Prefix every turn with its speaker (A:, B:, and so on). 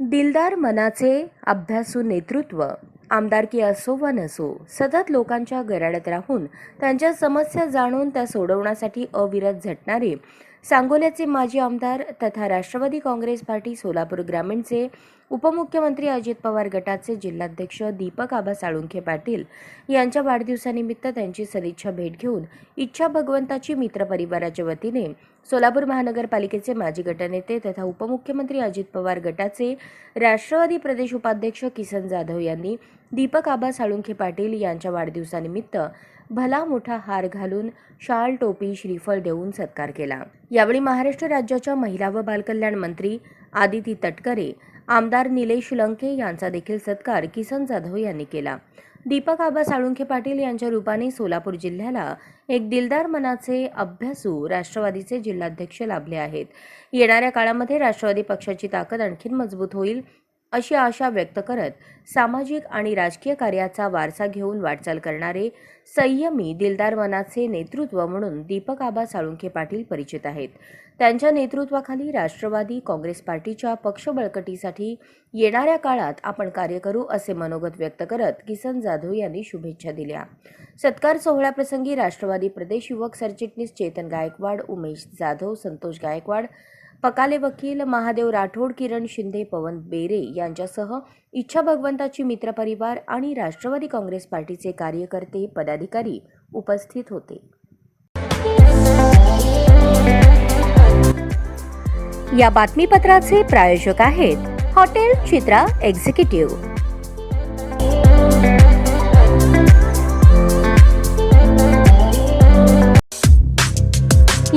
A: दिलदार मनाचे अभ्यासू नेतृत्व. आमदारकी असो वा नसो सतत लोकांच्या गराड्यात राहून त्यांच्या समस्या जाणून त्या सोडवण्यासाठी अविरत झटणारे सांगोल्याचे माजी आमदार तथा राष्ट्रवादी काँग्रेस पार्टी सोलापूर ग्रामीणचे उपमुख्यमंत्री अजित पवार गटाचे जिल्हाध्यक्ष दीपक आबा साळुंखे पाटील यांच्या वाढदिवसानिमित्त त्यांची सदिच्छा भेट घेऊन इच्छा भगवंताची मित्र परिवाराच्या वतीने सोलापूर महानगरपालिकेचे माजी गटनेते तथा उपमुख्यमंत्री अजित पवार गटाचे राष्ट्रवादी प्रदेश उपाध्यक्ष किसन जाधव यांनी दीपक आबा साळुंखे पाटील यांच्या वाढदिवसानिमित्त भला मोठा हार घालून शाल टोपी श्रीफळ देऊन सत्कार केला. यावेळी महाराष्ट्र राज्याच्या महिला व बालकल्याण मंत्री आदिती तटकरे आमदार निलेश लंके यांचा देखील सत्कार किसन जाधव यांनी केला. दीपक आबा साळुंखे पाटील यांच्या रूपाने सोलापूर जिल्ह्याला एक दिलदार मनाचे अभ्यासू राष्ट्रवादीचे जिल्हाध्यक्ष लाभले आहेत. येणाऱ्या काळामध्ये राष्ट्रवादी पक्षाची ताकद आणखी मजबूत होईल अशी आशा व्यक्त करत सामाजिक आणि राजकीय कार्याचा वारसा घेऊन वाटचाल करणारे संयमी दिलदार मनाचे नेतृत्व म्हणून दीपक आबा साळुंखे पाटील परिचित आहेत. त्यांच्या नेतृत्वाखाली राष्ट्रवादी काँग्रेस पार्टीच्या पक्ष बळकटीसाठी येणाऱ्या काळात आपण कार्य करू असे मनोगत व्यक्त करत किसन जाधव यांनी शुभेच्छा दिल्या. सत्कार सोहळ्याप्रसंगी राष्ट्रवादी प्रदेश युवक सरचिटणीस चेतन गायकवाड उमेश जाधव संतोष गायकवाड पकाले वकील महादेव राठोड किरण शिंदे पवन बेरे यांच्यासह इच्छा भगवंताची मित्रपरिवार आणि राष्ट्रवादी काँग्रेस पार्टीचे कार्यकर्ते पदाधिकारी उपस्थित होते. या बातमीपत्राचे प्रायोजक आहेत हॉटेल चित्रा एक्झिक्युटिव्ह.